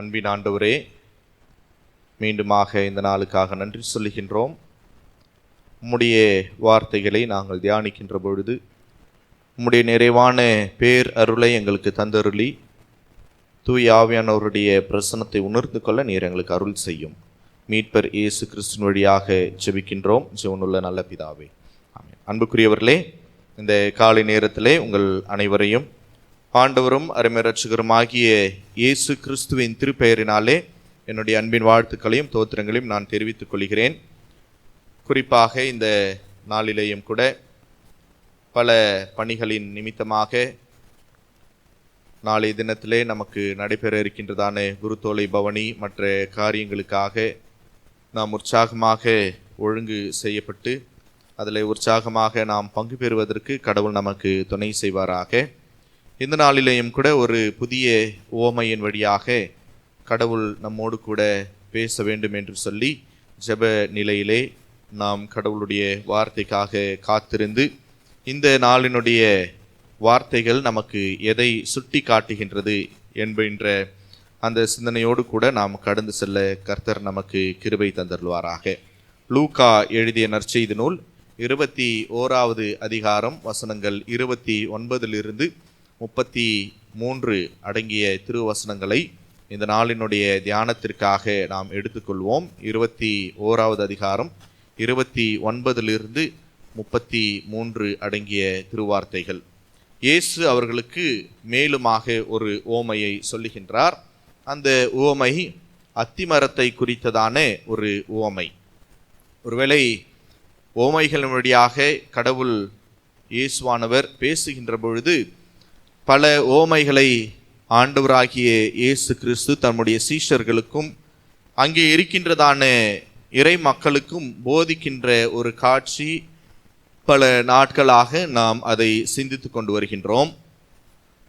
அன்பின் ஆண்டவரே மீண்டுமாக இந்த நாளுக்காக நன்றி சொல்லுகின்றோம். உம்முடைய வார்த்தைகளை நாங்கள் தியானிக்கின்ற பொழுது உம்முடைய நிறைவான பேர் அருளை எங்களுக்கு தந்தருளி தூய் ஆவியானவருடைய பிரசனத்தை உணர்ந்து கொள்ள நீர் எங்களுக்கு அருள் செய்யும். மீட்பர் இயேசு கிறிஸ்துவின் வழியாக ஜெபிக்கின்றோம். ஜீவனுள்ள நல்ல பிதாவே. அன்புக்குரியவர்களே இந்த காலை நேரத்திலே உங்கள் அனைவரையும் ஆண்டவரும் அருமைரட்சகருமாகிய இயேசு கிறிஸ்துவின் திருப்பெயரினாலே என்னுடைய அன்பின் வாழ்த்துக்களையும் தோத்திரங்களையும் நான் தெரிவித்துக் கொள்கிறேன். குறிப்பாக இந்த நாளிலேயும் கூட பல பணிகளின் நிமித்தமாக நாளைய தினத்திலே நமக்கு நடைபெற இருக்கின்றதான குருத்தோலை பவனி மற்ற காரியங்களுக்காக நாம் உற்சாகமாக ஒழுங்கு செய்யப்பட்டு அதில் உற்சாகமாக நாம் பங்கு பெறுவதற்கு கடவுள் நமக்கு துணை செய்வாராக. இந்த நாளிலேயும் கூட ஒரு புதிய ஓமையின் வழியாக கடவுள் நம்மோடு கூட பேச வேண்டும் என்று சொல்லி ஜெப நிலையிலே நாம் கடவுளுடைய வார்த்தைக்காக காத்திருந்து இந்த நாளினுடைய வார்த்தைகள் நமக்கு எதை சுட்டி காட்டுகின்றது என்கின்ற அந்த சிந்தனையோடு கூட நாம் கடந்து செல்ல கர்த்தர் நமக்கு கிருபை தந்தருள்வாராக. லூகா எழுதிய நற்செய்தி நூல் இருபத்தி ஓராவது அதிகாரம் வசனங்கள் இருபத்தி ஒன்பதிலிருந்து முப்பத்தி மூன்று அடங்கிய திருவசனங்களை இந்த நாளினுடைய தியானத்திற்காக நாம் எடுத்துக்கொள்வோம். இருபத்தி ஓராவது அதிகாரம் இருபத்தி ஒன்பதிலிருந்து முப்பத்தி மூன்று அடங்கிய திருவார்த்தைகள். இயேசு அவர்களுக்கு மேலுமாக ஒரு ஓமையை சொல்லுகின்றார். அந்த உவமை அத்திமரத்தை குறித்ததான ஒரு உவமை. ஒருவேளை ஓமைகளின் வழியாக கடவுள் இயேசுவானவர் பேசுகின்ற பொழுது பல ஓமைகளை ஆண்டவராகிய இயேசு கிறிஸ்து தம்முடைய சீஷர்களுக்கும் அங்கே இருக்கின்றதான இறை மக்களுக்கும் போதிக்கின்ற ஒரு காட்சி பல நாட்களாக நாம் அதை சிந்தித்து கொண்டு வருகின்றோம்.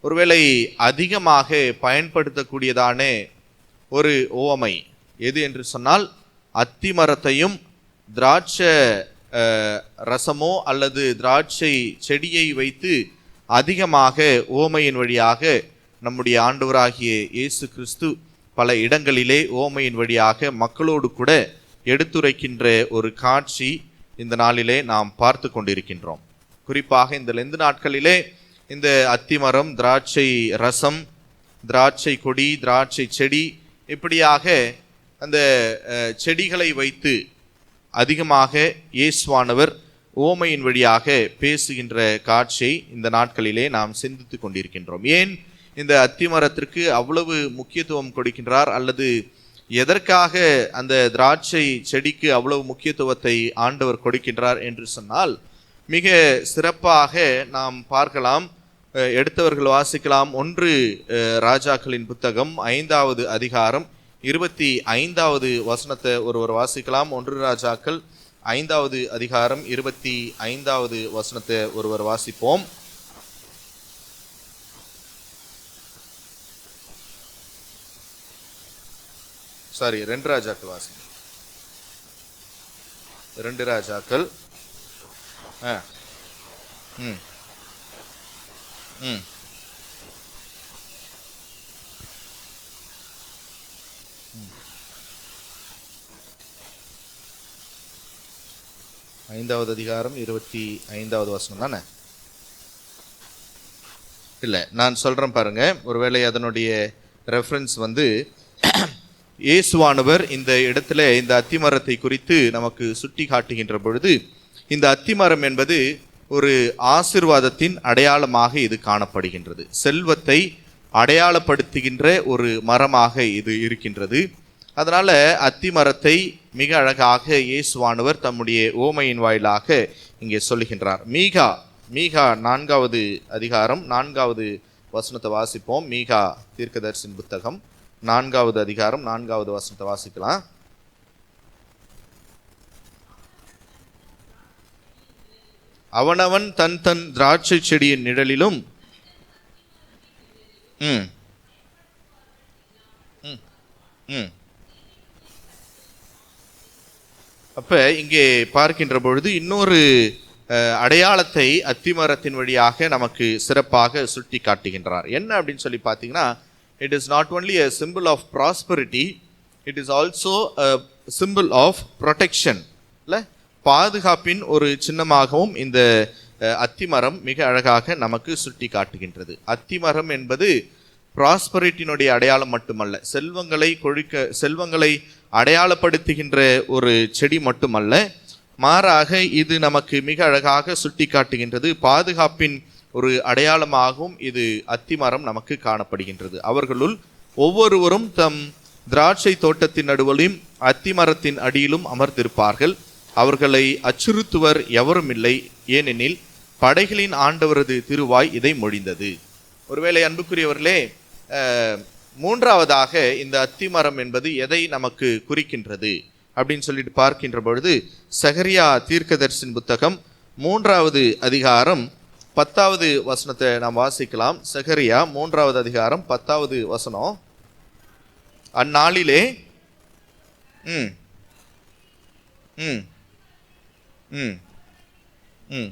ஒருவேளை அதிகமாக பயன்படுத்தக்கூடியதான ஒரு ஓமை எது என்று சொன்னால் அத்தி மரத்தையும் திராட்சை ரசமோ அல்லது திராட்சை செடியை வைத்து அதிகமாக ஓமையின் வழியாக நம்முடைய ஆண்டவராகிய இயேசு கிறிஸ்து பல இடங்களிலே ஓமையின் வழியாக மக்களோடு கூட எடுத்துரைக்கின்ற ஒரு காட்சி இந்த நாளிலே நாம் பார்த்து கொண்டிருக்கின்றோம். குறிப்பாக இந்த லெந்து நாட்களிலே இந்த அத்திமரம் திராட்சை ரசம் திராட்சை கொடி திராட்சை செடி இப்படியாக அந்த செடிகளை வைத்து அதிகமாக இயேசுவானவர் ஓமையின் வழியாக பேசுகின்ற காட்சியை இந்த நாட்களிலே நாம் சிந்தித்து கொண்டிருக்கின்றோம். ஏன் இந்த அத்திமரத்திற்கு அவ்வளவு முக்கியத்துவம் கொடுக்கின்றார்? அல்லது எதற்காக அந்த திராட்சை செடிக்கு அவ்வளவு முக்கியத்துவத்தை ஆண்டவர் கொடுக்கின்றார் என்று சொன்னால் மிக சிறப்பாக நாம் பார்க்கலாம் எடுத்தவர்கள் வாசிக்கலாம். ஒன்று ராஜாக்களின் புத்தகம் ஐந்தாவது அதிகாரம் இருபத்தி ஐந்தாவது வசனத்தை ஒருவர் வாசிக்கலாம். ஒன்று ராஜாக்கள் ஐந்தாவது அதிகாரம் இருபத்தி ஐந்தாவது வசனத்தை ஒருவர் வாசிப்போம். சாரி ரெண்டு ராஜாக்கள் வாசிங்க. ரெண்டு ராஜாக்கள். ஆ. ம். ம். ஐந்தாவது அதிகாரம் இருபத்தி ஐந்தாவது வசனம் தானே? இல்லை நான் சொல்கிறேன் பாருங்கள் ஒருவேளை அதனுடைய ரெஃபரன்ஸ் வந்து இயேசுவானவர் இந்த இடத்துல இந்த அத்திமரத்தை குறித்து நமக்கு சுட்டி காட்டுகின்ற பொழுது இந்த அத்திமரம் என்பது ஒரு ஆசிர்வாதத்தின் அடையாளமாக இது காணப்படுகின்றது. செல்வத்தை அடையாளப்படுத்துகின்ற ஒரு மரமாக இது இருக்கின்றது. அதனால் அத்திமரத்தை மிக அழகாக இயேசுவானவர் தம்முடைய ஓமையின் வாயிலாக இங்கே சொல்லுகின்றார். மீகா மீகா நான்காவது அதிகாரம் நான்காவது வசனத்தை வாசிப்போம். மீகா தீர்க்கதர்சின் புத்தகம் நான்காவது அதிகாரம் நான்காவது வசனத்தை வாசிக்கலாம். அவனவன் தன் தன் திராட்சை செடியின் நிழலிலும் ம் ம் ம் அப்போ இங்கே பார்க்கின்ற பொழுது இன்னொரு அடையாளத்தை அத்திமரத்தின் வழியாக நமக்கு சிறப்பாக சுட்டி காட்டுகின்றார். என்ன அப்படின்னு சொல்லி பார்த்தீங்கன்னா it is not only a symbol of prosperity it is also a symbol of protection இல்லை? பாதுகாப்பின் ஒரு சின்னமாகவும் இந்த அத்திமரம் மிக அழகாக நமக்கு சுட்டி காட்டுகின்றது. அத்திமரம் என்பது ப்ராஸ்பரிட்டினுடைய அடையாளம் மட்டுமல்ல செல்வங்களை கொழிக்க செல்வங்களை அடையாளப்படுத்துகின்ற ஒரு செடி மட்டுமல்ல மாறாக இது நமக்கு மிக அழகாக சுட்டி காட்டுகின்றது பாதுகாப்பின் ஒரு அடையாளமாகவும் இது அத்திமரம் நமக்கு காணப்படுகின்றது. அவர்களுள் ஒவ்வொருவரும் தம் திராட்சை தோட்டத்தின் நடுவிலும் அத்திமரத்தின் அடியிலும் அமர்ந்திருப்பார்கள். அவர்களை அச்சுறுத்துவர் எவரும் இல்லை. ஏனெனில் படைகளின் ஆண்டவரது திருவாய் இதை மொழிந்தது. ஒருவேளை அன்புக்குரியவர்களே மூன்றாவதாக இந்த அத்திமரம் என்பது எதை நமக்கு குறிக்கின்றது அப்படின்னு சொல்லிட்டு பார்க்கின்ற பொழுது சகரியா தீர்க்கதர்சின் புத்தகம் மூன்றாவது அதிகாரம் பத்தாவது வசனத்தை நாம் வாசிக்கலாம் சகரியா மூன்றாவது அதிகாரம் பத்தாவது வசனம் அந்நாளிலே ம் ம் ம் ம்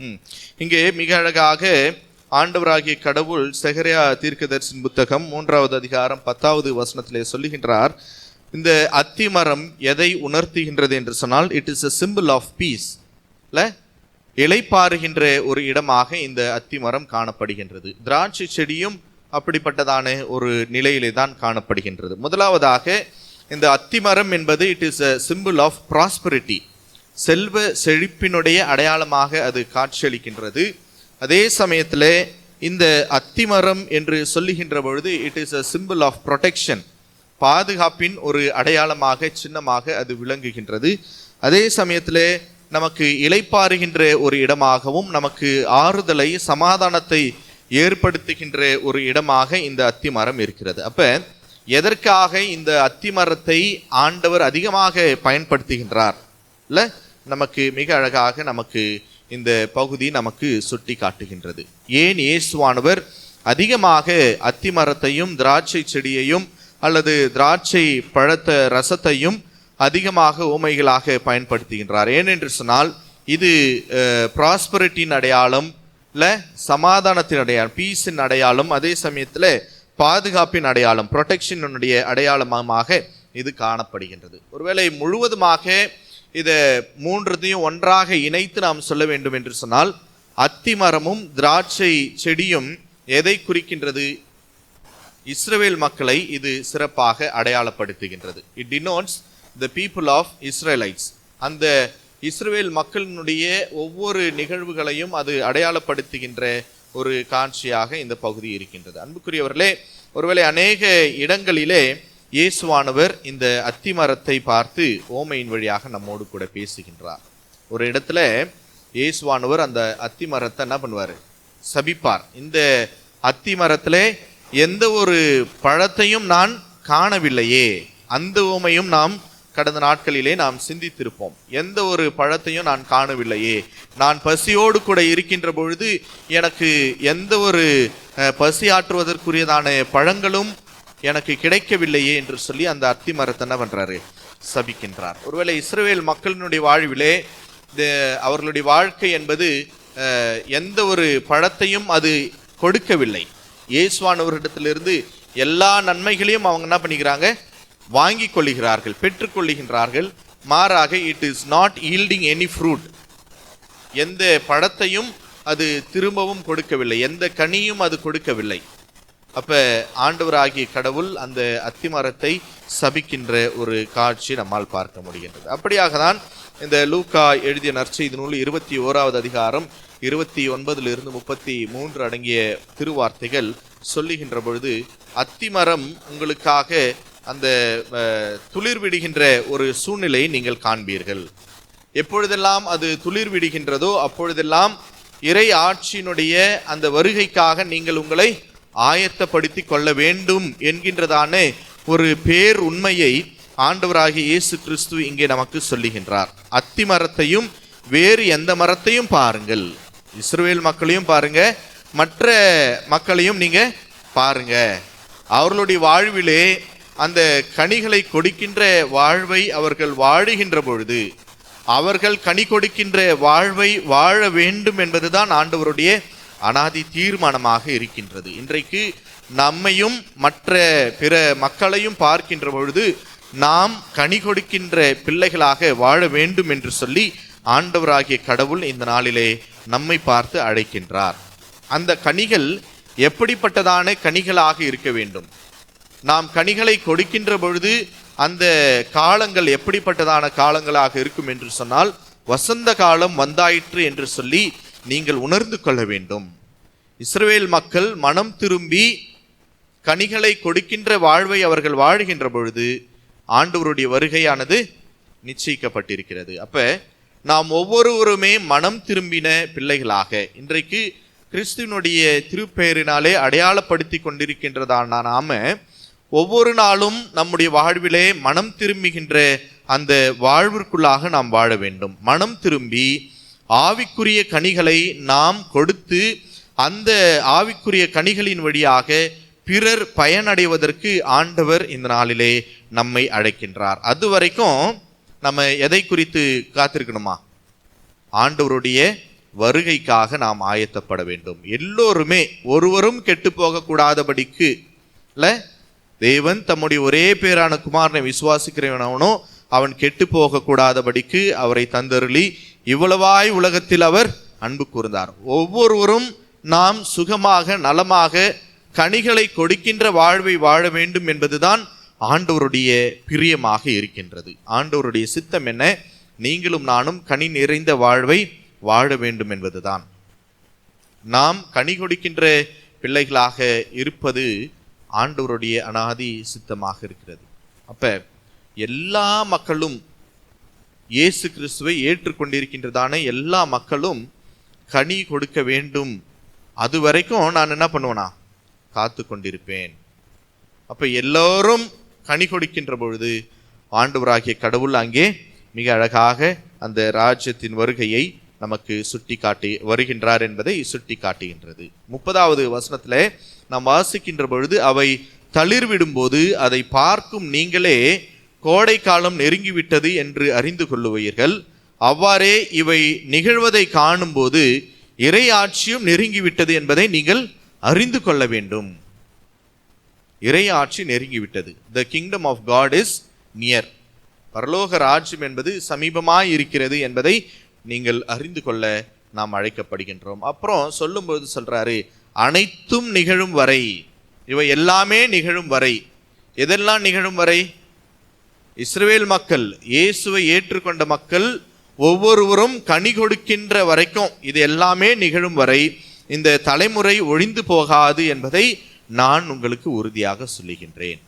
ம். இங்கே மிக அழகாக ஆண்டவராகிய கடவுள் செகரியா தீர்க்கதரிசின் புத்தகம் மூன்றாவது அதிகாரம் பத்தாவது வசனத்திலே சொல்லுகின்றார் இந்த அத்திமரம் எதை உணர்த்துகின்றது என்று சொன்னால் it is a symbol of peace இல்லை இலைப்பாறுகின்ற ஒரு இடமாக இந்த அத்திமரம் காணப்படுகின்றது. திராட்சை செடியும் அப்படிப்பட்டதான ஒரு நிலையிலே தான் காணப்படுகின்றது. முதலாவதாக இந்த அத்திமரம் என்பது it is a symbol of prosperity செல்வ செழிப்பினுடைய அடையாளமாக அது காட்சியளிக்கின்றது. அதே சமயத்தில் இந்த அத்திமரம் என்று சொல்லுகின்ற பொழுது it is a symbol of protection பாதுகாப்பின் ஒரு அடையாளமாக சின்னமாக அது விளங்குகின்றது. அதே சமயத்தில் நமக்கு இலைப்பாறுகின்ற ஒரு இடமாகவும் நமக்கு ஆறுதலை சமாதானத்தை ஏற்படுத்துகின்ற ஒரு இடமாக இந்த அத்திமரம் இருக்கிறது. அப்போ எதற்காக இந்த அத்திமரத்தை ஆண்டவர் அதிகமாக பயன்படுத்துகின்றார்? இல்லை நமக்கு மிக அழகாக நமக்கு இந்த பகுதி நமக்கு சுட்டி காட்டுகின்றது. ஏன் இயேசுவானவர் அதிகமாக அத்திமரத்தையும் திராட்சை செடியையும் அல்லது திராட்சை பழத்த ரசத்தையும் அதிகமாக உமைகளாக பயன்படுத்துகின்றார். ஏனென்று சொன்னால் இது ப்ராஸ்பரிட்டியின் அடையாளம் இல்லை சமாதானத்தின் அடையாளம் பீஸின் அடையாளம் அதே சமயத்தில் பாதுகாப்பின் அடையாளம் ப்ரொடெக்ஷனுடைய அடையாளமாக இது காணப்படுகின்றது. ஒருவேளை முழுவதுமாக இதை மூன்றத்தையும் ஒன்றாக இணைத்து நாம் சொல்ல வேண்டும் என்று சொன்னால் அத்திமரமும் திராட்சை செடியும் எதை குறிக்கின்றது? இஸ்ரவேல் மக்களை இது சிறப்பாக அடையாளப்படுத்துகின்றது. It denotes the people of Israelites அந்த இஸ்ரேல் மக்களினுடைய ஒவ்வொரு நிகழ்வுகளையும் அது அடையாளப்படுத்துகின்ற ஒரு காட்சியாக இந்த பகுதி இருக்கின்றது. அன்புக்குரியவர்களே ஒருவேளை அநேக இடங்களிலே இயேசுவானவர் இந்த அத்திமரத்தை பார்த்து ஓமையின் வழியாக நம்மோடு கூட பேசுகின்றார். ஒரு இடத்துல இயேசுவானவர் அந்த அத்திமரத்தை என்ன பண்ணுவார்? சபிப்பார். இந்த அத்திமரத்திலே எந்த ஒரு பழத்தையும் நான் காணவில்லையே. அந்த ஓமையும் நாம் கடந்த நாட்களிலே நாம் சிந்தித்திருப்போம். எந்த ஒரு பழத்தையும் நான் காணவில்லையே. நான் பசியோடு கூட இருக்கின்ற பொழுது எனக்கு எந்த ஒரு பசி ஆற்றுவதற்குரியதான பழங்களும் எனக்கு கிடைக்கவில்லையே என்று சொல்லி அந்த அத்தி மரத்தை என்ன பண்றாரு சபிக்கின்றார். ஒருவேளை இஸ்ரேல் மக்களினுடைய வாழ்விலே இந்த அவர்களுடைய வாழ்க்கை என்பது எந்த ஒரு பழத்தையும் அது கொடுக்கவில்லை. இயேசுவானவரிடத்திலிருந்து எல்லா நன்மைகளையும் அவங்க என்ன பண்ணிக்கிறாங்க? வாங்கி கொள்ளுகிறார்கள் பெற்றுக்கொள்ளுகின்றார்கள் மாறாக it is not yielding any fruit எந்த பழத்தையும் அது திரும்பவும் கொடுக்கவில்லை எந்த கனியும் அது கொடுக்கவில்லை. அப்ப ஆண்டவராகிய கடவுள் அந்த அத்திமரத்தை சபிக்கின்ற ஒரு காட்சி நம்மால் பார்க்க முடிகின்றது. அப்படியாக தான் இந்த லூக்கா எழுதிய நற்செய்தி நூல் இருபத்தி ஓராவது அதிகாரம் இருபத்தி ஒன்பதிலிருந்து முப்பத்தி மூன்று அடங்கிய திருவார்த்தைகள் சொல்லுகின்ற பொழுது அத்திமரம் உங்களுக்காக அந்த துளிர் விடுகின்ற ஒரு சூழ்நிலையை நீங்கள் காண்பீர்கள். எப்பொழுதெல்லாம் அது துளிர் விடுகின்றதோ அப்பொழுதெல்லாம் இறை ஆட்சியினுடைய அந்த வருகைக்காக நீங்கள் உங்களை ஆயத்தப்படுத்தி கொள்ள வேண்டும் என்கின்றதான ஒரு பேர் உண்மையை ஆண்டவராகிய இயேசு கிறிஸ்து இங்கே நமக்கு சொல்லுகின்றார். அத்தி மரத்தையும் வேறு எந்த மரத்தையும் பாருங்கள். இஸ்ரேல் மக்களையும் பாருங்க. மற்ற மக்களையும் நீங்க பாருங்க. அவர்களுடைய வாழ்விலே அந்த கனிகளை கொடுக்கின்ற வாழ்வை அவர்கள் வாழுகின்ற பொழுது அவர்கள் கனி கொடுக்கின்ற வாழ்வை வாழ வேண்டும் என்பதுதான் ஆண்டவருடைய அனாதி தீர்மானமாக இருக்கின்றது. இன்றைக்கு நம்மையும் மற்ற பிற மக்களையும் பார்க்கின்ற பொழுது நாம் கனி கொடுக்கின்ற பிள்ளைகளாக வாழ வேண்டும் என்று சொல்லி ஆண்டவராகிய கடவுள் இந்த நாளிலே நம்மை பார்த்து அழைக்கின்றார். அந்த கனிகள் எப்படிப்பட்டதான கனிகளாக இருக்க வேண்டும்? நாம் கனிகளை கொடுக்கின்ற பொழுது அந்த காலங்கள் எப்படிப்பட்டதான காலங்களாக இருக்கும் என்று சொன்னால் வசந்த காலம் வந்தாயிற்று என்று சொல்லி நீங்கள் உணர்ந்து கொள்ள வேண்டும். இஸ்ரவேல் மக்கள் மனம் திரும்பி கனிகளை கொடுக்கின்ற வாழ்வை அவர்கள் வாழ்கின்ற பொழுது ஆண்டவருடைய வருகையானது நிச்சயிக்கப்பட்டிருக்கிறது. அப்போ நாம் ஒவ்வொருவருமே மனம் திரும்பின பிள்ளைகளாக இன்றைக்கு கிறிஸ்துவனுடைய திருப்பெயரினாலே அடையாளப்படுத்தி கொண்டிருக்கின்றதான நாம ஒவ்வொரு நாளும் நம்முடைய வாழ்விலே மனம் திரும்புகின்ற அந்த வாழ்விற்குள்ளாக நாம் வாழ வேண்டும். மனம் திரும்பி ஆவிக்குரிய கனிகளை நாம் கொடுத்து அந்த ஆவிக்குரிய கனிகளின் வழியாக பிறர் பயனடைவதற்கு ஆண்டவர் இந்த நாளிலே நம்மை அழைக்கின்றார். அது வரைக்கும் நம்ம எதை குறித்து காத்திருக்கணுமா? ஆண்டவருடைய வருகைக்காக நாம் ஆயத்தப்பட வேண்டும். எல்லோருமே ஒருவரும் கெட்டு போகக்கூடாதபடிக்கு இல்லை தேவன் தம்முடைய ஒரே பேரான குமாரனை விசுவாசிக்கிறவனவனோ அவன் கெட்டு போகக்கூடாதபடிக்கு அவரை தந்தருளி இவ்வளவாய் உலகத்தில் அவர் அன்பு கூர்ந்தார். ஒவ்வொருவரும் நாம் சுகமாக நலமாக கனிகளை கொடுக்கின்ற வாழ்வை வாழ வேண்டும் என்பதுதான் ஆண்டவருடைய பிரியமாக இருக்கின்றது. ஆண்டவருடைய சித்தம் என்ன? நீங்களும் நானும் கனி நிறைந்த வாழ்வை வாழ வேண்டும் என்பதுதான். நாம் கனி கொடுக்கின்ற பிள்ளைகளாக இருப்பது ஆண்டவருடைய அனாதி சித்தமாக இருக்கிறது. அப்ப எல்லா மக்களும் இயேசு கிறிஸ்துவை ஏற்றுக்கொண்டிருக்கின்றதான எல்லா மக்களும் கனி கொடுக்க வேண்டும். அது வரைக்கும் நான் என்ன பண்ணுவேனா? காத்து கொண்டிருப்பேன் அப்போ எல்லோரும் கனி கொடுக்கின்ற பொழுது ஆண்டவராகிய கடவுள் அங்கே மிக அழகாக அந்த ராஜ்யத்தின் வருகையை நமக்கு சுட்டி காட்டி வருகின்றார் என்பதை சுட்டி காட்டுகின்றது முப்பதாவது வசனத்தில் நாம் வாசிக்கின்ற பொழுது அவை தளிர்விடும்போது அதை பார்க்கும் நீங்களே கோடை காலம் நெருங்கிவிட்டது என்று அறிந்து கொள்ளுவீர்கள். அவ்வாறே இவை நிகழ்வதை காணும்போது இறை ஆட்சியும் நெருங்கிவிட்டது என்பதை நீங்கள் அறிந்து கொள்ள வேண்டும். இறை ஆட்சி நெருங்கிவிட்டது. The kingdom of God is near பரலோக ராஜ்யம் என்பது சமீபமாய் இருக்கிறது என்பதை நீங்கள் அறிந்து கொள்ள நாம் அழைக்கப்படுகின்றோம். அப்புறம் சொல்லும்போது சொல்றாரு அனைத்தும் நிகழும் வரை இவை எல்லாமே நிகழும் வரை. எதெல்லாம் நிகழும் வரை? இஸ்ரவேல் மக்கள் இயேசுவை ஏற்றுக்கொண்ட மக்கள் ஒவ்வொருவரும் கனி கொடுக்கின்ற வரைக்கும் இது எல்லாமே நிகழும் வரை இந்த தலைமுறை ஒழிந்து போகாது என்பதை நான் உங்களுக்கு உறுதியாக சொல்லுகின்றேன்.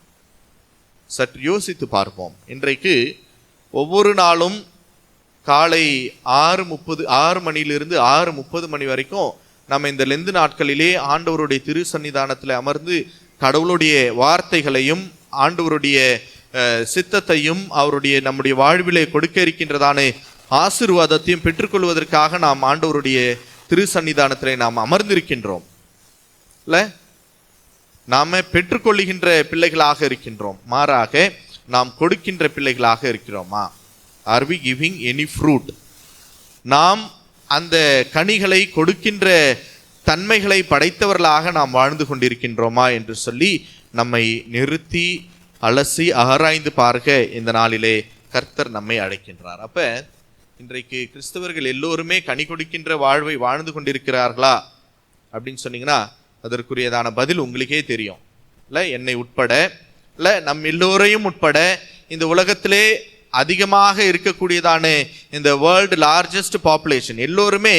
சற்று யோசித்து பார்ப்போம். இன்றைக்கு ஒவ்வொரு நாளும் காலை ஆறு முப்பது ஆறு மணியிலிருந்து ஆறு முப்பது மணி வரைக்கும் நம்ம இந்த லெந்து நாட்களிலே ஆண்டவருடைய திரு சன்னிதானத்தில் அமர்ந்து கடவுளுடைய வார்த்தைகளையும் ஆண்டவருடைய சித்தத்தையும் அவருடைய நம்முடைய வாழ்விலே கொடுக்க இருக்கின்றதான ஆசீர்வாதத்தையும் பெற்றுக்கொள்வதற்காக நாம் ஆண்டவருடைய திரு சன்னிதானத்திலே நாம் அமர்ந்திருக்கின்றோம். இல்லை நாம பெற்றுக்கொள்ளுகின்ற பிள்ளைகளாக இருக்கின்றோம். மாறாக நாம் கொடுக்கின்ற பிள்ளைகளாக இருக்கிறோமா? Are we giving any fruit நாம் அந்த கனிகளை கொடுக்கின்ற தன்மைகளை படைத்தவர்களாக நாம் வாழ்ந்து கொண்டிருக்கின்றோமா என்று சொல்லி நம்மை நிறுத்தி அலசி அகராய்ந்து பார்க்க இந்த நாளிலே கர்த்தர் நம்மை அழைக்கின்றார். அப்ப இன்றைக்கு கிறிஸ்தவர்கள் எல்லோருமே கனி கொடுக்கின்ற வாழ்வை வாழ்ந்து கொண்டிருக்கிறார்களா? அப்படின்னு சொன்னீங்கன்னா அதற்குரியதான பதில் உங்களுக்கே தெரியும். இல்லை என்னை உட்பட இல்லை நம் எல்லோரையும் உட்பட இந்த உலகத்திலே அதிகமாக இருக்கக்கூடியதான இந்த வேர்ல்டு லார்ஜஸ்ட் பாப்புலேஷன் எல்லோருமே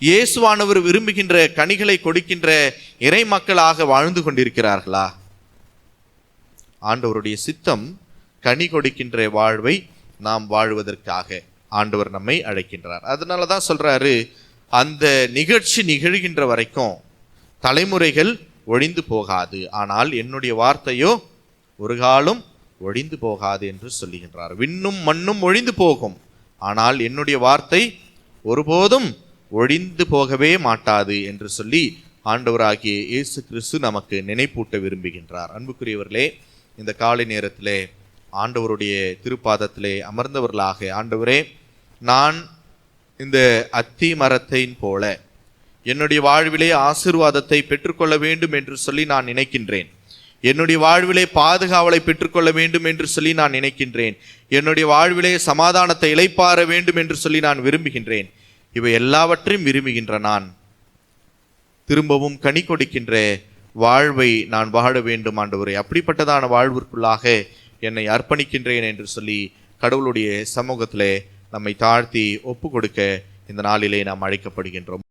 இயேசுவானவர் விரும்புகின்ற கனிகளை கொடுக்கின்ற இறை மக்களாக வாழ்ந்து கொண்டிருக்கிறார்களா? ஆண்டவருடைய சித்தம் கனி கொடுக்கின்ற வாழ்வை நாம் வாழ்வதற்காக ஆண்டவர் நம்மை அழைக்கின்றார். அதனால தான் சொல்கிறாரு அந்த நிகழ்ச்சி நிகழ்கின்ற வரைக்கும் தலைமுறைகள் ஒழிந்து போகாது. ஆனால் என்னுடைய வார்த்தையோ ஒரு காலம் ஒழிந்து போகாது என்று சொல்லுகின்றார். விண்ணும் மண்ணும் ஒழிந்து போகும். ஆனால் என்னுடைய வார்த்தை ஒருபோதும் ஒழிந்து போகவே மாட்டாது என்று சொல்லி ஆண்டவராகிய இயேசு கிறிஸ்து நமக்கு நினைப்பூட்ட விரும்புகின்றார். அன்புக்குரியவர்களே இந்த காலை நேரத்திலே ஆண்டவருடைய திருப்பாதத்திலே அமர்ந்தவர்களாக ஆண்டவரே நான் இந்த அத்தி மரத்தையின் போல என்னுடைய வாழ்விலே ஆசிர்வாதத்தை பெற்றுக்கொள்ள வேண்டும் என்று சொல்லி நான் நினைக்கின்றேன். என்னுடைய வாழ்விலே பாதுகாவலை பெற்றுக்கொள்ள வேண்டும் என்று சொல்லி நான் நினைக்கின்றேன். என்னுடைய வாழ்விலே சமாதானத்தை இளைப்பாற வேண்டும் என்று சொல்லி நான் விரும்புகின்றேன். இவை எல்லாவற்றையும் விரும்புகின்ற நான் திரும்பவும் கனி கொடுக்கின்ற வாழ்வை நான் வாழ வேண்டும் ஆண்டவரே. அப்படிப்பட்டதான வாழ்விற்குள்ளாக என்னை அர்ப்பணிக்கின்றேன் என்று சொல்லி கடவுளுடைய சமூகத்திலே நம்மை தாழ்த்தி ஒப்பு கொடுக்க இந்த நாளிலே நாம் அழைக்கப்படுகின்றோம்.